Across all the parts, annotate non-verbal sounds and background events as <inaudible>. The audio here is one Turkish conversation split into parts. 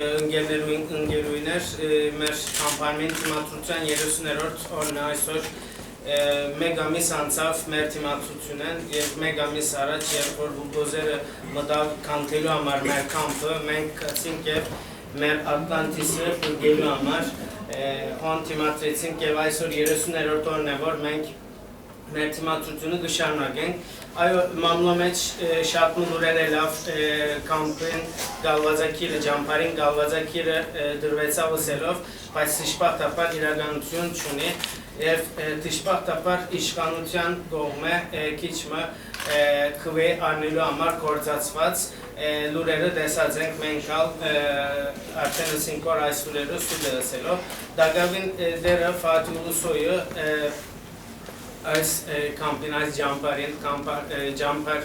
ընկերներույն ընկերույներ մեր կամպանիային թիմացության 30-րդ օրն է այսօր մեկ ամիս անցավ մեր թիմացությունն եւ մեկ ամիս առաջ երբ որ բուլդոզերը մտավ կանթելու համար մեր կամպը մենք կացինք եւ մեր Ատլանտիսը գելու համար հոն թիմացրեցինք եւ այսօր 30-րդ օրն է որ մենք մեր թիմացությունը կշարունակենք gen Ajo mamlomeç e, şartlı lurere laf e, kampın galvazakire, camparin galvazakire e, dırvetsa selov, paç tışpak tapar iraganutyon çuni, ev e, tışpak tapar işkanutyan doğme, e, kiçme, e, kıve arnilu amar korzatsvats, e, desazenk menkal, e, artene sinkor aysulero sudere selov. Dagavin e, dere Fatih Ulusoy'u e, als e, kampin als Camparin, Kampar, e, Campar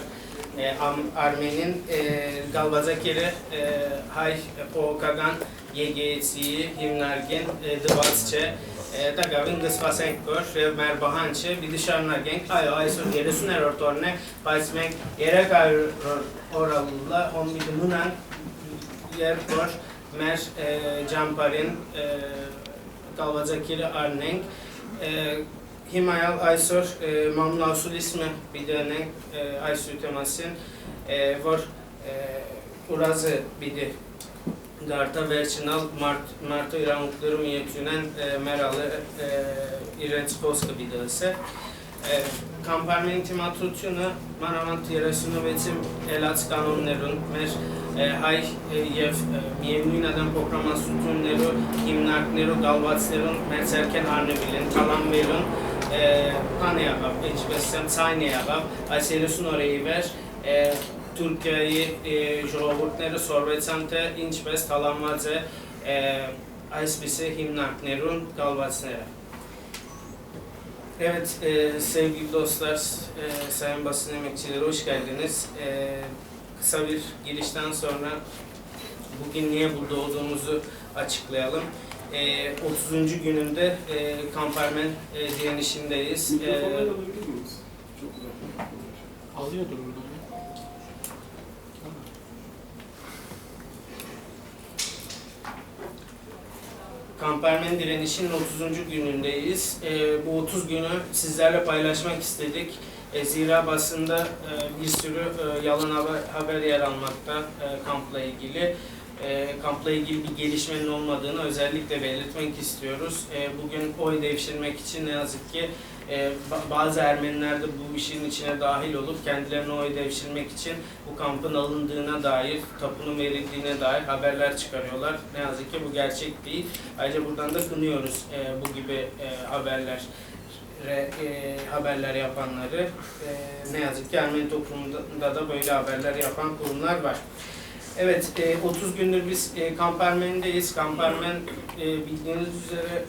e, Am, Armen'in e, Galvazakiri e, hay o kagan YGC himnargen e, dıvatsçe e, da gavin gısfasenk gör ve merbahançe bir dışarınargen ay ay sur yere suner ortorne paismek yere kayır oralılla on bir munan yer gör mer e, Camparin e, Galvazakiri Arneng e, Himayal Aysor e, Mamnun Avsul ismi bir dönem e, Aysur temasin e, var. E, Urazı bir de Garta Verçinal Mart Marto İranlıkları miyetünen e, Meralı e, İrenç de ise. E, Kamparmenti matrutyunu manavant yeresunu vetim elat kanonlerun mer e, hay e, yev e, mievnuin adam programa sütunleru himnarkneru galvatslerun merserken arnebilin talan verun e, Panayagam, Eçbesem Saynayagam, Ayselusun orayı ver, e, Türkiye'yi, e, Jovurtneru, Sorvetsante, İnçbes, Talanmadze, Aysbisi, Himnaknerun, Galvatsnere. Evet, e, sevgili dostlar, e, sayın basın emekçileri hoş geldiniz. E, kısa bir girişten sonra bugün niye burada olduğumuzu açıklayalım. E, 30. gününde e, Kamparmen e, direnişindeyiz. E, Mikrofonları alabilir miyiz? Çok güzel. Alıyordur buradan. Kampermen direnişinin 30. günündeyiz. Ee, bu 30 günü sizlerle paylaşmak istedik. Ee, zira basında e, bir sürü e, yalan haber, haber yer almakta e, kampla ilgili. E, kampla ilgili bir gelişmenin olmadığını özellikle belirtmek istiyoruz. E, bugün oy devşirmek için ne yazık ki e, ba- bazı Ermeniler de bu işin içine dahil olup kendilerine oy devşirmek için bu kampın alındığına dair, tapunun verildiğine dair haberler çıkarıyorlar. Ne yazık ki bu gerçek değil. Ayrıca buradan da kınıyoruz e, bu gibi e, haberler re- e, haberler yapanları. E, ne yazık ki Ermeni toplumunda da böyle haberler yapan kurumlar var. Evet, e, 30 gündür biz e, Kampermen'deyiz. Kampermen e, bildiğiniz üzere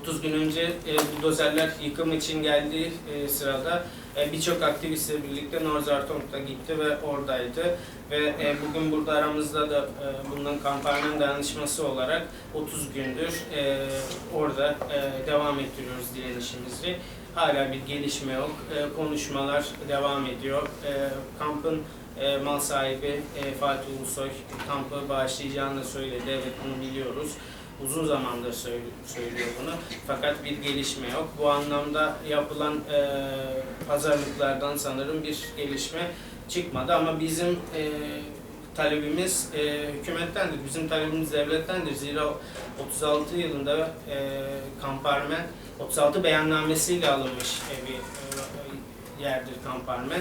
30 gün önce e, buldozerler yıkım için geldiği e, sırada e, birçok aktivistle birlikte Norzartonk'ta gitti ve oradaydı. Ve e, bugün burada aramızda da e, bundan Kampermen dayanışması olarak 30 gündür e, orada e, devam ettiriyoruz direnişimizi. Hala bir gelişme yok. E, konuşmalar devam ediyor. E, kampın e, mal sahibi e, Fatih Ulusoy kampı bağışlayacağını söyledi. Evet bunu biliyoruz. Uzun zamandır söylüyor bunu. Fakat bir gelişme yok. Bu anlamda yapılan e, pazarlıklardan sanırım bir gelişme çıkmadı ama bizim e, talebimiz e, hükümettendir. Bizim talebimiz devlettendir. Zira 36 yılında e, Kamparmen 36 beyannamesiyle alınmış e, bir e, yerdir Kamparmen.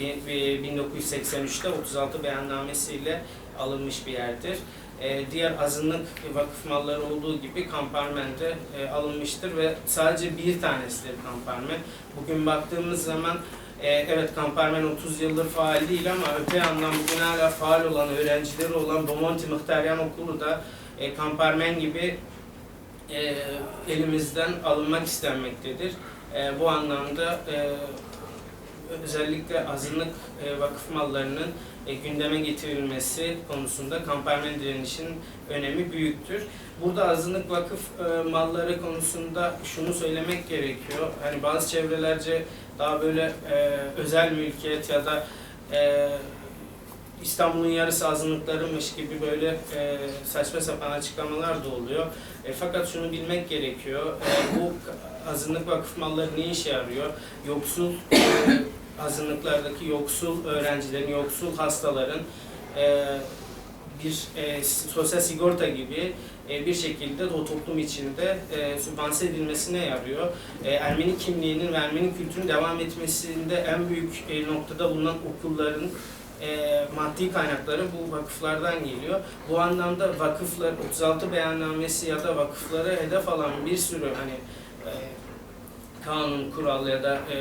Bi- bi- 1983'te 36 beyannamesiyle alınmış bir yerdir. E, diğer azınlık vakıf malları olduğu gibi Kamparmen'de e, alınmıştır ve sadece bir tanesidir Kamparmen. Bugün baktığımız zaman e, evet Kamparmen 30 yıldır faal değil ama öte yandan bugün hala faal olan, öğrencileri olan Bomonti Mıhtaryan Okulu da e, Kamparmen gibi elimizden alınmak istenmektedir. Bu anlamda özellikle azınlık e, vakıf mallarının e, gündeme getirilmesi konusunda kampermen direnişinin önemi büyüktür. Burada azınlık vakıf e, malları konusunda şunu söylemek gerekiyor. Hani bazı çevrelerce daha böyle e, özel mülkiyet ya da e, İstanbul'un yarısı azınlıklarıymış gibi böyle e, saçma sapan açıklamalar da oluyor. E, fakat şunu bilmek gerekiyor. E, bu azınlık vakıf malları ne işe yarıyor? Yoksul e, azınlıklardaki yoksul öğrencilerin, yoksul hastaların e, bir e, sosyal sigorta gibi e, bir şekilde o toplum içinde e, sübvanse edilmesine yarıyor. E, Ermeni kimliğinin ve Ermeni kültürünün devam etmesinde en büyük e, noktada bulunan okulların e, maddi kaynakları bu vakıflardan geliyor. Bu anlamda vakıflar 36 beyannamesi ya da vakıflara hedef alan bir sürü hani e, kanun, kural ya da e,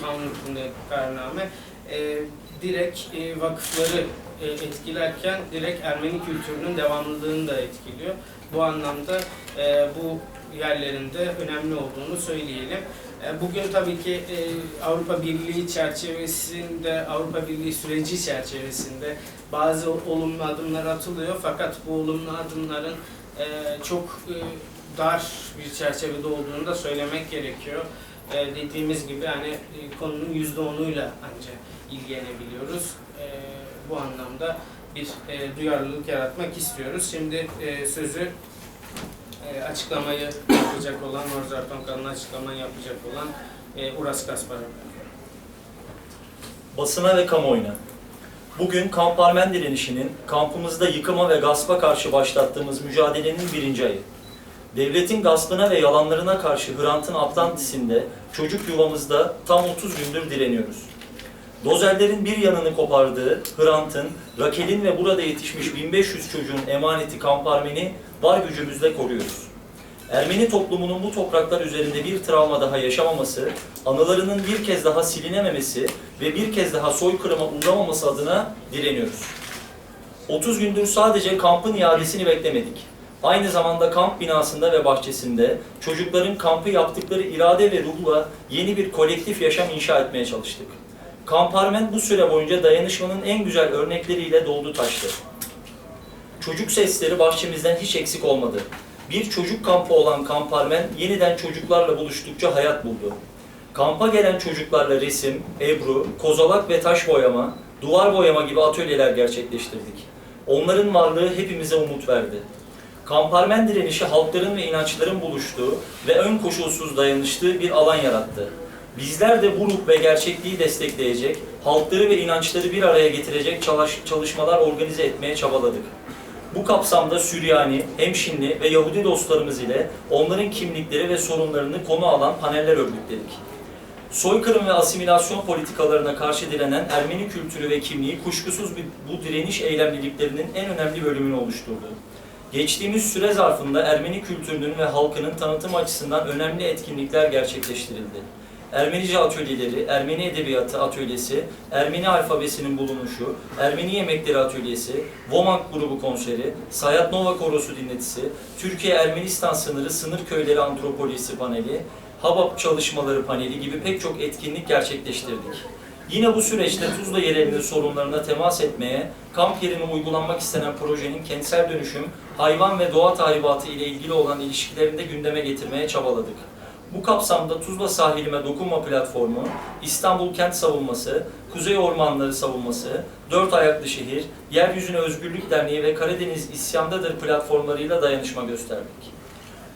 kanun hükmünde kararname e, direkt e, vakıfları e, etkilerken direkt Ermeni kültürünün devamlılığını da etkiliyor. Bu anlamda e, bu yerlerinde önemli olduğunu söyleyelim. E, Bugün tabii ki e, Avrupa Birliği çerçevesinde, Avrupa Birliği süreci çerçevesinde bazı olumlu adımlar atılıyor. Fakat bu olumlu adımların e, çok dar bir çerçevede olduğunu da söylemek gerekiyor. E, Dediğimiz gibi hani e, konunun yüzde onuyla ancak ilgilenebiliyoruz. E, Bu anlamda bir e, duyarlılık yaratmak istiyoruz. Şimdi e, sözü e, açıklamayı yapacak olan, Morzarton kanalına açıklamayı yapacak olan e, Uras Kaspar'a. basına ve kamuoyuna. Bugün Kamparmen direnişinin kampımızda yıkıma ve gaspa karşı başlattığımız mücadelenin birinci ayı. Devletin gaspına ve yalanlarına karşı Hrant'ın Atlantis'inde çocuk yuvamızda tam 30 gündür direniyoruz. Dozerlerin bir yanını kopardığı Hrant'ın, Rakel'in ve burada yetişmiş 1500 çocuğun emaneti Kamparmen'i var gücümüzle koruyoruz. Ermeni toplumunun bu topraklar üzerinde bir travma daha yaşamaması, anılarının bir kez daha silinememesi ve bir kez daha soykırıma uğramaması adına direniyoruz. 30 gündür sadece kampın iadesini beklemedik. Aynı zamanda kamp binasında ve bahçesinde çocukların kampı yaptıkları irade ve ruhla yeni bir kolektif yaşam inşa etmeye çalıştık. Kamparmen bu süre boyunca dayanışmanın en güzel örnekleriyle doldu taştı. Çocuk sesleri bahçemizden hiç eksik olmadı. Bir çocuk kampı olan Kamparmen yeniden çocuklarla buluştukça hayat buldu. Kampa gelen çocuklarla resim, ebru, kozalak ve taş boyama, duvar boyama gibi atölyeler gerçekleştirdik. Onların varlığı hepimize umut verdi. Kamparmen direnişi halkların ve inançların buluştuğu ve ön koşulsuz dayanıştığı bir alan yarattı. Bizler de bu ruh ve gerçekliği destekleyecek, halkları ve inançları bir araya getirecek çalış- çalışmalar organize etmeye çabaladık. Bu kapsamda Süryani, Hemşinli ve Yahudi dostlarımız ile onların kimlikleri ve sorunlarını konu alan paneller örgütledik. Soykırım ve asimilasyon politikalarına karşı direnen Ermeni kültürü ve kimliği kuşkusuz bu direniş eylemliliklerinin en önemli bölümünü oluşturdu. Geçtiğimiz süre zarfında Ermeni kültürünün ve halkının tanıtım açısından önemli etkinlikler gerçekleştirildi. Ermenice atölyeleri, Ermeni Edebiyatı Atölyesi, Ermeni alfabesinin bulunuşu, Ermeni Yemekleri Atölyesi, Vomak grubu konseri, Sayat Nova Korosu dinletisi, Türkiye-Ermenistan sınırı sınır köyleri antropolojisi paneli, Habab çalışmaları paneli gibi pek çok etkinlik gerçekleştirdik. Yine bu süreçte Tuzla yerelinin sorunlarına temas etmeye, kamp yerine uygulanmak istenen projenin kentsel dönüşüm, hayvan ve doğa tahribatı ile ilgili olan ilişkilerini de gündeme getirmeye çabaladık. Bu kapsamda Tuzla Sahilime Dokunma Platformu, İstanbul Kent Savunması, Kuzey Ormanları Savunması, Dört Ayaklı Şehir, Yeryüzüne Özgürlük Derneği ve Karadeniz İsyandadır platformlarıyla dayanışma gösterdik.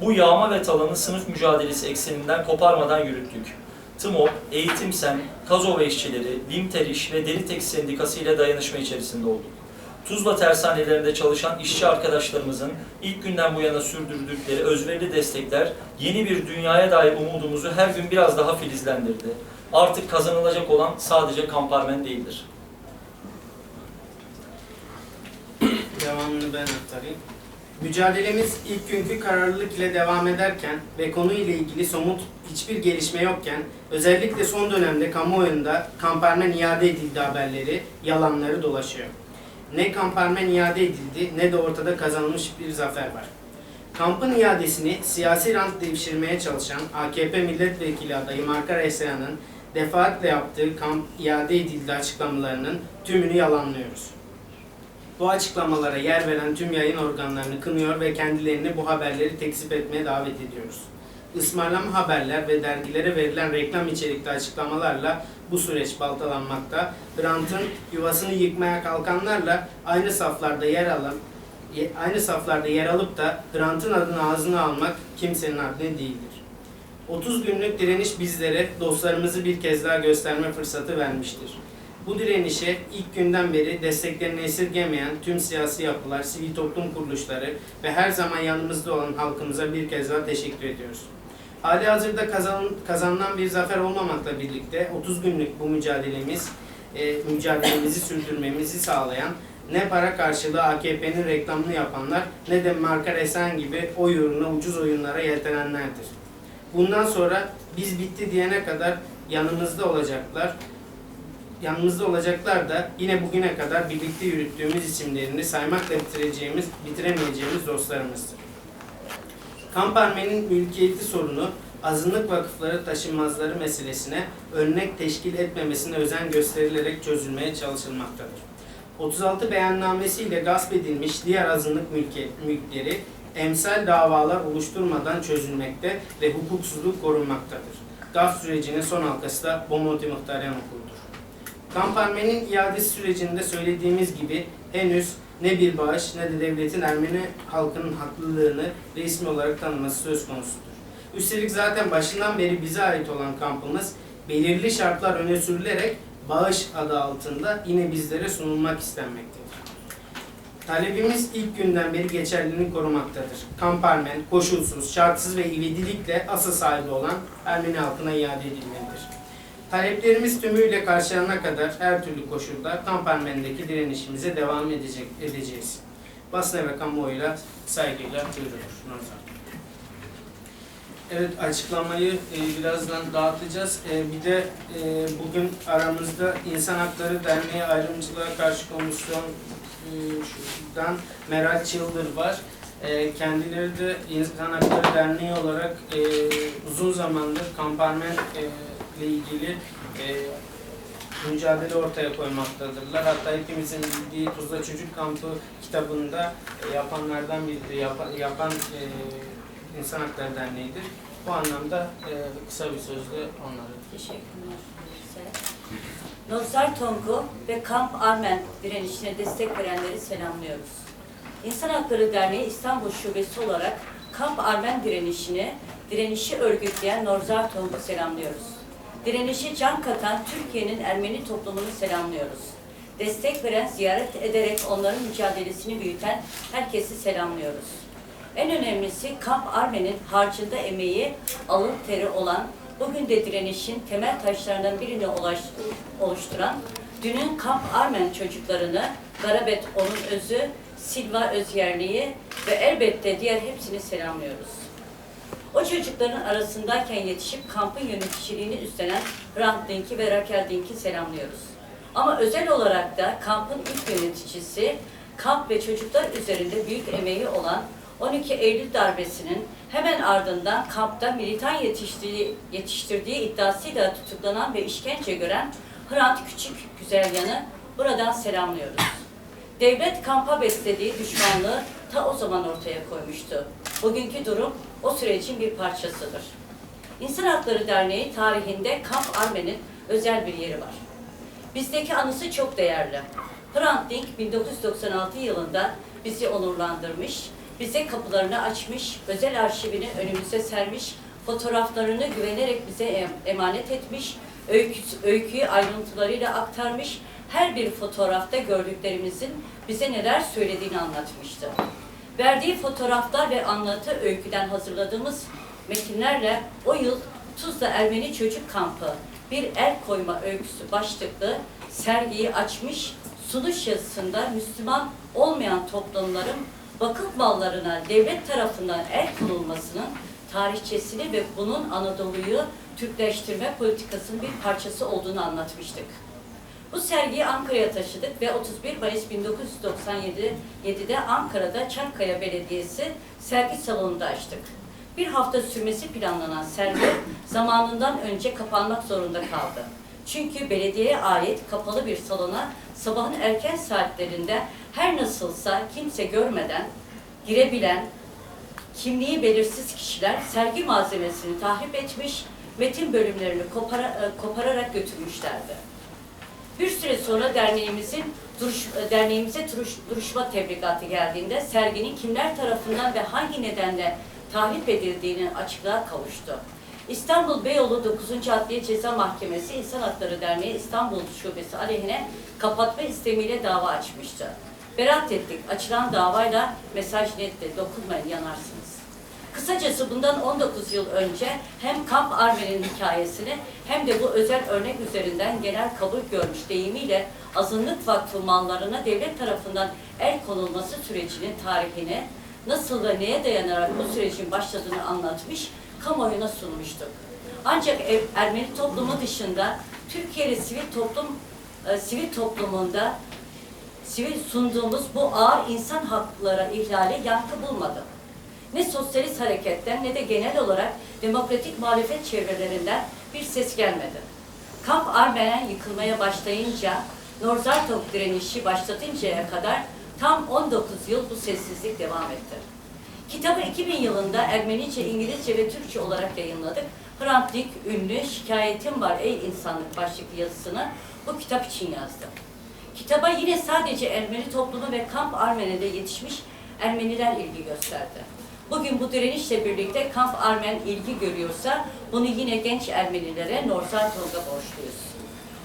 Bu yağma ve talanı sınıf mücadelesi ekseninden koparmadan yürüttük. TMOP, Eğitimsen, Kazova işçileri, Limteriş ve Deritek Sendikası ile dayanışma içerisinde olduk. Tuzla tersanelerinde çalışan işçi arkadaşlarımızın ilk günden bu yana sürdürdükleri özverili destekler yeni bir dünyaya dair umudumuzu her gün biraz daha filizlendirdi. Artık kazanılacak olan sadece kamparmen değildir. Devamını ben aktarayım. Mücadelemiz ilk günkü kararlılık ile devam ederken ve konu ile ilgili somut hiçbir gelişme yokken özellikle son dönemde kamuoyunda kamparmen iade edildi haberleri, yalanları dolaşıyor. Ne kamparmen iade edildi ne de ortada kazanılmış bir zafer var. Kampın iadesini siyasi rant devşirmeye çalışan AKP milletvekili adayı Markar Esra'nın defaatle yaptığı kamp iade edildi açıklamalarının tümünü yalanlıyoruz. Bu açıklamalara yer veren tüm yayın organlarını kınıyor ve kendilerini bu haberleri tekzip etmeye davet ediyoruz. ısmarlama haberler ve dergilere verilen reklam içerikli açıklamalarla bu süreç baltalanmakta. Hrant'ın yuvasını yıkmaya kalkanlarla aynı saflarda yer alan aynı saflarda yer alıp da Hrant'ın adını ağzına almak kimsenin haddine değildir. 30 günlük direniş bizlere dostlarımızı bir kez daha gösterme fırsatı vermiştir. Bu direnişe ilk günden beri desteklerini esirgemeyen tüm siyasi yapılar, sivil toplum kuruluşları ve her zaman yanımızda olan halkımıza bir kez daha teşekkür ediyoruz. Hali hazırda kazan, kazanılan bir zafer olmamakla birlikte 30 günlük bu mücadelemiz, e, mücadelemizi sürdürmemizi sağlayan ne para karşılığı AKP'nin reklamını yapanlar ne de marka resen gibi oy uğruna ucuz oyunlara yeltenenlerdir. Bundan sonra biz bitti diyene kadar yanımızda olacaklar. Yanımızda olacaklar da yine bugüne kadar birlikte yürüttüğümüz isimlerini saymakla bitireceğimiz, bitiremeyeceğimiz dostlarımızdır. Kamparme'nin mülkiyeti sorunu azınlık vakıfları taşınmazları meselesine örnek teşkil etmemesine özen gösterilerek çözülmeye çalışılmaktadır. 36 beyannamesiyle gasp edilmiş diğer azınlık mülki, mülkleri emsal davalar oluşturmadan çözülmekte ve hukuksuzluk korunmaktadır. Gasp sürecinin son halkası da Bomonti Muhtaryan Okulu'dur. Kamparmenin iadesi sürecinde söylediğimiz gibi henüz ne bir bağış ne de devletin Ermeni halkının haklılığını resmi olarak tanıması söz konusudur. Üstelik zaten başından beri bize ait olan kampımız belirli şartlar öne sürülerek bağış adı altında yine bizlere sunulmak istenmektedir. Talebimiz ilk günden beri geçerliliğini korumaktadır. Kamparmen, koşulsuz, şartsız ve ivedilikle asıl sahibi olan Ermeni halkına iade edilmelidir. Taleplerimiz tümüyle karşılanana kadar her türlü koşulda Kamparmen'deki direnişimize devam edecek, edeceğiz. Basına ve kamuoyuyla saygıyla duyurulur. Evet açıklamayı e, birazdan dağıtacağız. E, bir de e, bugün aramızda İnsan Hakları Derneği Ayrımcılığa Karşı Komisyon e, Meral Çıldır var. E, kendileri de İnsan Hakları Derneği olarak e, uzun zamandır kamparmen e, ile ilgili e, mücadele ortaya koymaktadırlar. Hatta hepimizin bildiği Tuzla Çocuk Kampı kitabında e, yapanlardan biri, yapan, yapan e, İnsan Hakları Derneği'dir. Bu anlamda e, kısa bir sözle onları. Teşekkürler. Nozar Tongu ve Kamp Armen direnişine destek verenleri selamlıyoruz. İnsan Hakları Derneği İstanbul Şubesi olarak Kamp Armen direnişini, direnişi örgütleyen Nozar Tong'u selamlıyoruz. Direnişi can katan Türkiye'nin Ermeni toplumunu selamlıyoruz. Destek veren, ziyaret ederek onların mücadelesini büyüten herkesi selamlıyoruz. En önemlisi Kamp Armen'in harcında emeği, alın teri olan, bugün de direnişin temel taşlarından birini oluşturan, dünün Kamp Armen çocuklarını, Garabet onun özü, Silva Özyerliği ve elbette diğer hepsini selamlıyoruz. O çocukların arasındayken yetişip kampın yöneticiliğini üstlenen Hrant Dink'i ve Raquel Dink'i selamlıyoruz. Ama özel olarak da kampın ilk yöneticisi, kamp ve çocuklar üzerinde büyük emeği olan 12 Eylül darbesinin hemen ardından kampta militan yetiştirdiği, yetiştirdiği iddiasıyla tutuklanan ve işkence gören Hrant Küçük Güzelyan'ı buradan selamlıyoruz. Devlet kampa beslediği düşmanlığı ta o zaman ortaya koymuştu. Bugünkü durum o sürecin bir parçasıdır. İnsan Hakları Derneği tarihinde Kamp Armen'in özel bir yeri var. Bizdeki anısı çok değerli. Hrant Dink 1996 yılında bizi onurlandırmış, bize kapılarını açmış, özel arşivini önümüze sermiş, fotoğraflarını güvenerek bize em- emanet etmiş, öyküsü, öyküyü ayrıntılarıyla aktarmış, her bir fotoğrafta gördüklerimizin bize neler söylediğini anlatmıştı. Verdiği fotoğraflar ve anlatı öyküden hazırladığımız metinlerle o yıl Tuzla Ermeni Çocuk Kampı bir el koyma öyküsü başlıklı sergiyi açmış, sunuş yazısında Müslüman olmayan toplumların vakıf mallarına devlet tarafından el konulmasının tarihçesini ve bunun Anadolu'yu Türkleştirme politikasının bir parçası olduğunu anlatmıştık. Bu sergiyi Ankara'ya taşıdık ve 31 Mayıs 1997'de Ankara'da Çankaya Belediyesi sergi salonunda açtık. Bir hafta sürmesi planlanan sergi zamanından önce kapanmak zorunda kaldı. Çünkü belediyeye ait kapalı bir salona sabahın erken saatlerinde her nasılsa kimse görmeden girebilen kimliği belirsiz kişiler sergi malzemesini tahrip etmiş, metin bölümlerini kopara, e, kopararak götürmüşlerdi. Bir süre sonra derneğimizin duruş, derneğimize duruş, duruşma tebligatı geldiğinde serginin kimler tarafından ve hangi nedenle tahrip edildiğini açıklığa kavuştu. İstanbul Beyoğlu 9. Adliye Ceza Mahkemesi İnsan Hakları Derneği İstanbul Şubesi aleyhine kapatma istemiyle dava açmıştı. Beraat ettik. Açılan davayla mesaj netti. Dokunmayın yanarsınız. Kısacası bundan 19 yıl önce hem Kamp Armen'in hikayesini hem de bu özel örnek üzerinden genel kabul görmüş deyimiyle azınlık vakfı mallarına devlet tarafından el konulması sürecinin tarihini nasıl ve neye dayanarak bu sürecin başladığını anlatmış, kamuoyuna sunmuştuk. Ancak Ermeni toplumu dışında Türkiye'li sivil toplum e, sivil toplumunda sivil sunduğumuz bu ağır insan hakları ihlali yankı bulmadı. Ne sosyalist hareketten ne de genel olarak demokratik muhalefet çevrelerinden bir ses gelmedi. Kamp Armenen yıkılmaya başlayınca, Norzartok direnişi başlatıncaya kadar tam 19 yıl bu sessizlik devam etti. Kitabı 2000 yılında Ermenice, İngilizce ve Türkçe olarak yayınladık. Hrant Dink ünlü Şikayetim Var Ey İnsanlık başlıklı yazısını bu kitap için yazdı. Kitaba yine sadece Ermeni toplumu ve Kamp Armen'de yetişmiş Ermeniler ilgi gösterdi. Bugün bu direnişle birlikte Kamp Armen ilgi görüyorsa bunu yine genç Ermenilere Norzartog'a borçluyuz.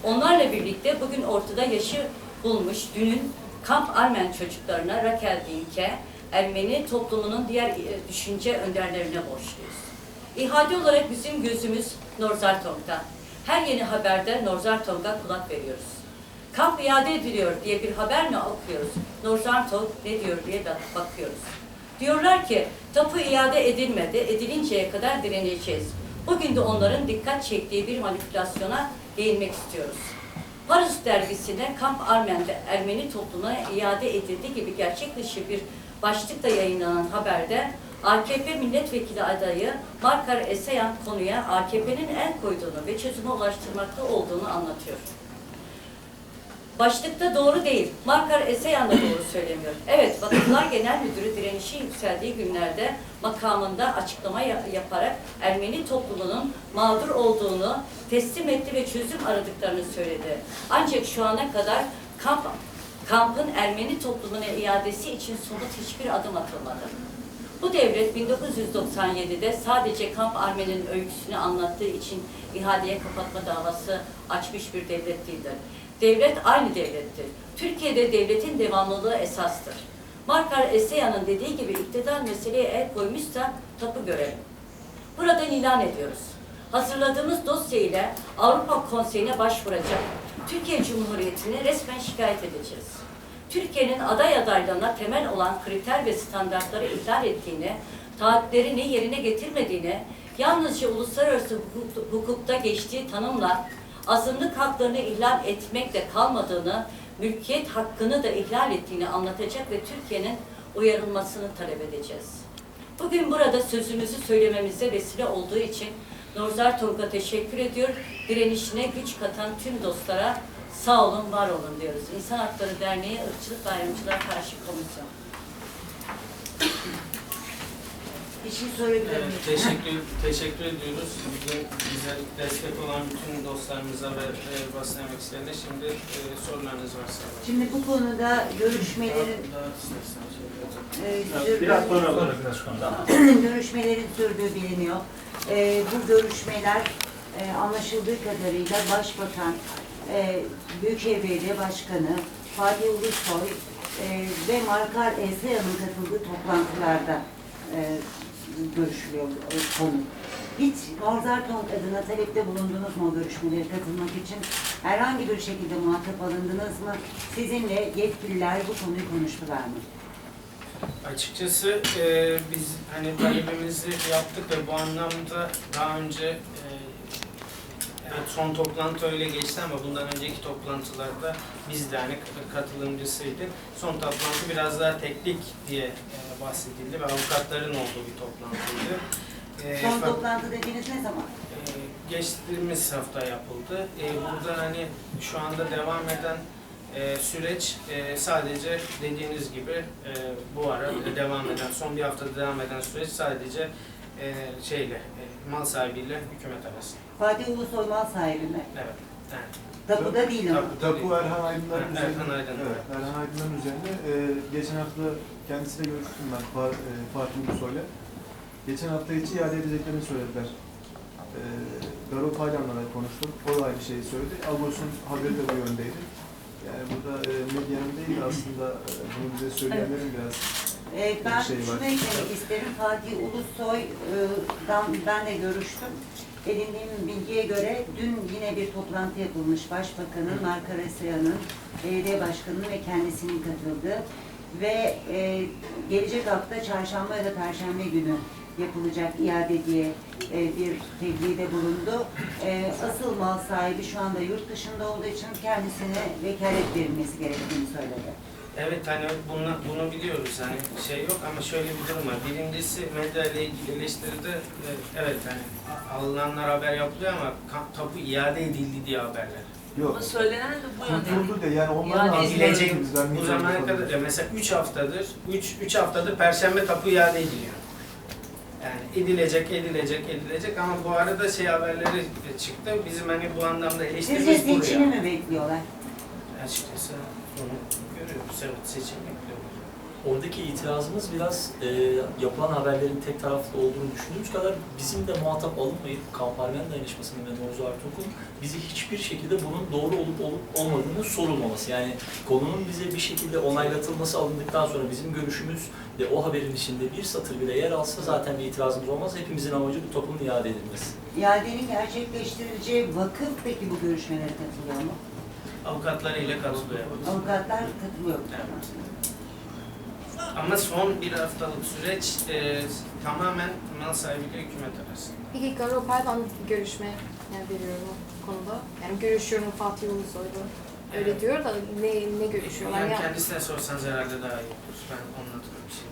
Onlarla birlikte bugün ortada yaşı bulmuş dünün Kamp Armen çocuklarına Rakel Dink'e, Ermeni toplumunun diğer e, düşünce önderlerine borçluyuz. İhade olarak bizim gözümüz Norzartog'da. Her yeni haberde Norzartog'a kulak veriyoruz. Kamp iade ediliyor diye bir haber mi okuyoruz? Norzartog ne diyor diye bak- bakıyoruz. Diyorlar ki tapu iade edilmedi, edilinceye kadar direneceğiz. Bugün de onların dikkat çektiği bir manipülasyona değinmek istiyoruz. Paris dergisinde Kamp Armen'de Ermeni toplumuna iade edildi gibi gerçek dışı bir başlıkla yayınlanan haberde AKP milletvekili adayı Markar Esayan konuya AKP'nin el koyduğunu ve çözüme ulaştırmakta olduğunu anlatıyor. Başlıkta doğru değil. Markar Esayan da doğru söylemiyor. Evet, Vakıflar Genel Müdürü direnişi yükseldiği günlerde makamında açıklama ya- yaparak Ermeni toplumunun mağdur olduğunu teslim etti ve çözüm aradıklarını söyledi. Ancak şu ana kadar kamp, kampın Ermeni toplumuna iadesi için somut hiçbir adım atılmadı. Bu devlet 1997'de sadece Kamp Armen'in öyküsünü anlattığı için ihaleye kapatma davası açmış bir devlet değildir. Devlet aynı devlettir. Türkiye'de devletin devamlılığı esastır. Markar Eseyan'ın dediği gibi iktidar meseleye el koymuşsa tapu görelim. Buradan ilan ediyoruz. Hazırladığımız dosya ile Avrupa Konseyi'ne başvuracak. Türkiye Cumhuriyeti'ni resmen şikayet edeceğiz. Türkiye'nin aday adaylığına temel olan kriter ve standartları ihlal ettiğini, taahhütlerini yerine getirmediğini, yalnızca uluslararası hukuk- hukukta geçtiği tanımla azınlık haklarını ihlal etmekle kalmadığını, mülkiyet hakkını da ihlal ettiğini anlatacak ve Türkiye'nin uyarılmasını talep edeceğiz. Bugün burada sözümüzü söylememize vesile olduğu için Norzar Tolga teşekkür ediyor. Direnişine güç katan tüm dostlara sağ olun, var olun diyoruz. İnsan Hakları Derneği Irkçılık ve Ayrımcılığa Karşı Komisyon. Bir şey sorabilir Evet, miyim? teşekkür, teşekkür ediyoruz. Bugün bize destek olan bütün dostlarımıza ve e, basın emekçilerine şimdi e, sorularınız varsa. Şimdi bu konuda görüşmelerin Daha, daha istersen şey e, Evet, Biraz sonra <clears throat> görüşmelerin sürdüğü biliniyor. E, bu görüşmeler e, anlaşıldığı kadarıyla Başbakan, e, Büyükşehir Belediye Başkanı, Fatih Ulusoy e, ve Markar Eseyan'ın katıldığı toplantılarda e, görüşülüyor konu. Hiç Norzarton adına talepte bulundunuz mu o görüşmelere katılmak için? Herhangi bir şekilde muhatap alındınız mı? Sizinle yetkililer bu konuyu konuştular mı? Açıkçası e, biz hani talebimizi yaptık ve bu anlamda daha önce e, evet, son toplantı öyle geçti ama bundan önceki toplantılarda biz de hani katılımcısıydık. Son toplantı biraz daha teknik diye e, bahsedildi ve avukatların olduğu bir toplantıydı. E, Son toplantı dediğiniz ne zaman? Ee, geçtiğimiz hafta yapıldı. Burada hani şu anda devam eden E, süreç e, sadece dediğiniz gibi e, bu ara devam eden, son bir haftada devam eden süreç sadece e, şeyle, e, mal sahibiyle hükümet arasında. Fatih Ulusoy mal sahibi mi? Evet. Yani, Tapuda değil ama. Tapu. Tapu Erhan Aydınlar'ın üzerinde. Erhan Aydınlar. Evet, Erhan Aydınlar'ın üzerinde. Ee, geçen hafta kendisiyle görüştüm ben Fa- e, Fatih Ulusoy'la. Geçen hafta içi iade edeceklerini söylediler. Ee, Garo Paylan'la konuştum. O da aynı şeyi söyledi. Agos'un haberi de bu yöndeydi. Yani burada e, medyanın değil de aslında e, bunu bize söyleyenlerin biraz Ee, ben şey şunu eklemek isterim. Fatih Ulusoy'dan ben de görüştüm. Edindiğim bilgiye göre dün yine bir toplantı yapılmış. Başbakanın, Marka Resaya'nın, belediye başkanının ve kendisinin katıldığı ve e, gelecek hafta çarşamba ya da perşembe günü yapılacak iade diye e, bir tebliğde bulundu. E, asıl mal sahibi şu anda yurt dışında olduğu için kendisine vekalet verilmesi gerektiğini söyledi. Evet hani bunu, bunu biliyoruz hani şey yok ama şöyle bir durum var. Birincisi medya ile ilgili eleştiride e, evet hani alınanlar haber yapılıyor ama ka- tapu iade edildi diye haberler. yok. Ama söylenen de bu yönde. Kurtuldu de yani onlar Yani da bizden bu zamana kadar ya mesela 3 haftadır 3 3 haftadır perşembe tapu iade ediliyor. Yani edilecek, edilecek, edilecek ama bu arada şey haberleri çıktı. Bizim hani bu anlamda Sizce eleştirimiz seçimi buraya. mi bekliyorlar? Açıkçası onu Evet seçim bekliyoruz. Oradaki itirazımız biraz e, yapılan haberlerin tek taraflı olduğunu düşündüğümüz kadar bizim de muhatap alınmayıp Kamparmen Dayanışması'nın ve Norzu Artuk'un bizi hiçbir şekilde bunun doğru olup olup olmadığını sorulmaması. Yani konunun bize bir şekilde onaylatılması alındıktan sonra bizim görüşümüz ve o haberin içinde bir satır bile yer alsa zaten bir itirazımız olmaz. Hepimizin amacı bu topluluğun iade edilmesi. İadenin gerçekleştirileceği vakıf peki bu görüşmelere katılıyor mu? Avukatlarıyla katılıyor. Avukatlar katılıyor. Ama son bir haftalık süreç e, tamamen mal sahibiyle hükümet arasında. Peki Garo Paylan görüşme yani veriyorum o konuda. Yani görüşüyorum Fatih Ulusoy'la. Öyle Evet. diyor da ne ne görüşüyorlar Yani ya? kendisine sorsanız herhalde daha iyi olur. Ben anlatırım bir şey.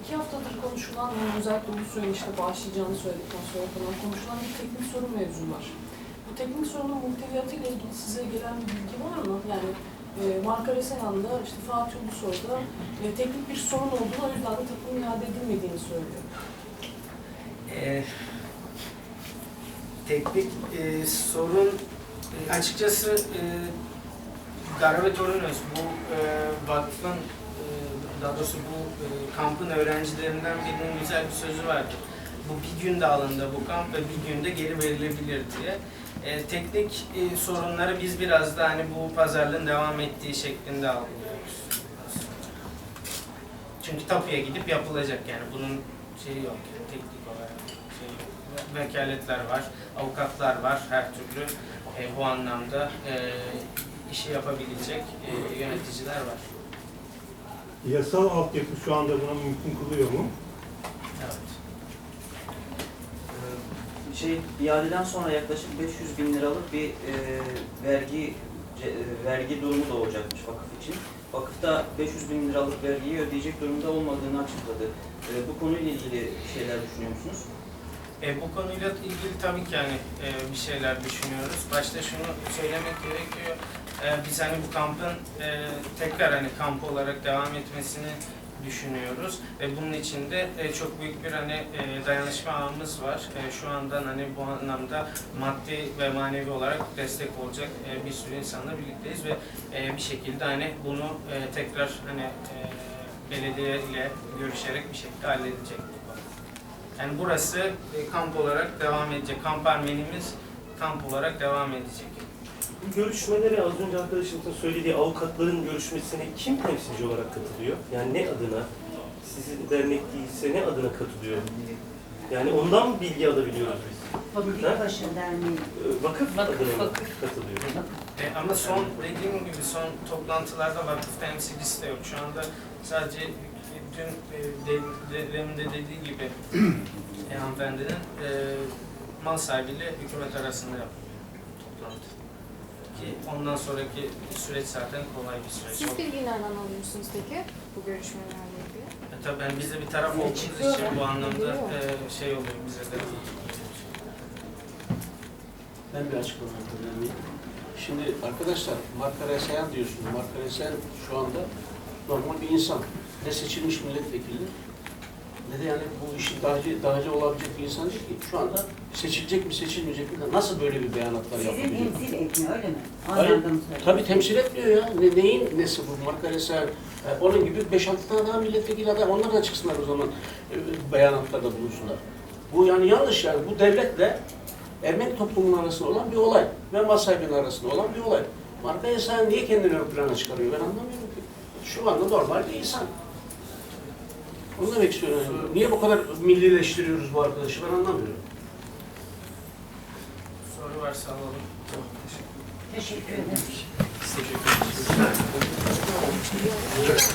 İki haftadır konuşulan, yani özellikle bu sürenin işte başlayacağını söyledikten sonra falan konuşulan bir teknik sorun mevzu var. Bu teknik sorunun muhteviyatı ile ilgili size gelen bir bilgi var mı? Yani e, Marka Resenan'da, işte Fatih Ulusoy'da e, teknik bir sorun olduğunu, o yüzden de takımın iade edilmediğini söylüyor. Ee, teknik e, sorun e, açıkçası e, Garve Torunöz bu e, vakfın e, daha doğrusu bu e, kampın öğrencilerinden birinin güzel bir sözü vardı. Bu bir günde alındı bu kamp ve bir günde geri verilebilir diye. E, teknik e, sorunları biz biraz da hani bu pazarlığın devam ettiği şeklinde algılıyoruz. Çünkü tapuya gidip yapılacak yani bunun şeyi yok yani teknik olarak şey yok. Vekaletler var, avukatlar var her türlü e, bu anlamda e, işi yapabilecek e, yöneticiler var. Yasal altyapı şu anda buna mümkün kılıyor mu? Evet. Şey iadeden sonra yaklaşık 500 bin liralık bir e, vergi e, vergi durumu doğacakmış vakıf için. Vakıf da 500 bin liralık vergiyi ödeyecek durumda olmadığını açıkladı. E, bu konuyla ilgili şeyler düşünüyor musunuz? E, bu konuyla ilgili tabii ki hani e, bir şeyler düşünüyoruz. Başta şunu söylemek gerekiyor. E, biz hani bu kampın e, tekrar hani kamp olarak devam etmesini düşünüyoruz ve bunun için de e, çok büyük bir hani e, dayanışma ağımız var. E, şu andan hani bu anlamda maddi ve manevi olarak destek olacak e, bir sürü insanla birlikteyiz ve bir şekilde hani bunu tekrar hani e, belediye ile görüşerek bir şekilde konu. Yani burası kamp olarak devam edecek. Kamp Ermenimiz kamp olarak devam edecek. Bu görüşmelere az önce arkadaşımızın söylediği avukatların görüşmesine kim temsilci olarak katılıyor? Yani ne adına? Sizin dernek değilse ne adına katılıyor? Yani ondan mı bilgi alabiliyoruz biz? Fabrikabaşı Derneği. Ee, Vakıf, Vakıf, adına mı vakıf. katılıyor? E, ama son dediğim gibi son toplantılarda vakıf temsilcisi de yok. Şu anda sadece dün e, de, de dediği gibi <clears throat> e, hanımefendinin e, mal sahibiyle hükümet arasında yapılıyor toplantı. Ki ondan sonraki süreç zaten kolay bir süreç. Siz bilgiyi nereden alıyorsunuz peki bu görüşmelerle ilgili? E, tabii ben biz de bir taraf olduğumuz için bu anlamda e, şey oluyor bize de. Ben bir açıklama yapabilir? Şimdi arkadaşlar Marka Resayan diyorsunuz. Marka Resayan şu anda normal bir insan. Ne seçilmiş milletvekili ne de yani bu işin dahili, dahili olabilecek bir insan değil ki. Şu anda seçilecek mi seçilmeyecek mi? Nasıl böyle bir beyanatlar Sizi yapabiliyor? temsil etmiyor öyle mi? Hayır. Tabii temsil etmiyor ya. Ne, neyin nesi bu? Marka Resayan. E, onun gibi 5-6 tane daha milletvekili aday. Onlar da çıksınlar o zaman e, beyanatlarda bulunsunlar. Bu yani yanlış yani. Bu devletle Ermeni toplumunun arasında olan bir olay ve Masaybi'nin arasında olan bir olay. Marka Resayan niye kendini ön plana çıkarıyor ben anlamıyorum ki. Şu anda normal bir insan. Onu demek istiyorum. Yani. Niye bu kadar millileştiriyoruz bu arkadaşı ben anlamıyorum. Soru varsa alalım. Teşekkür ederim. Teşekkür ederiz.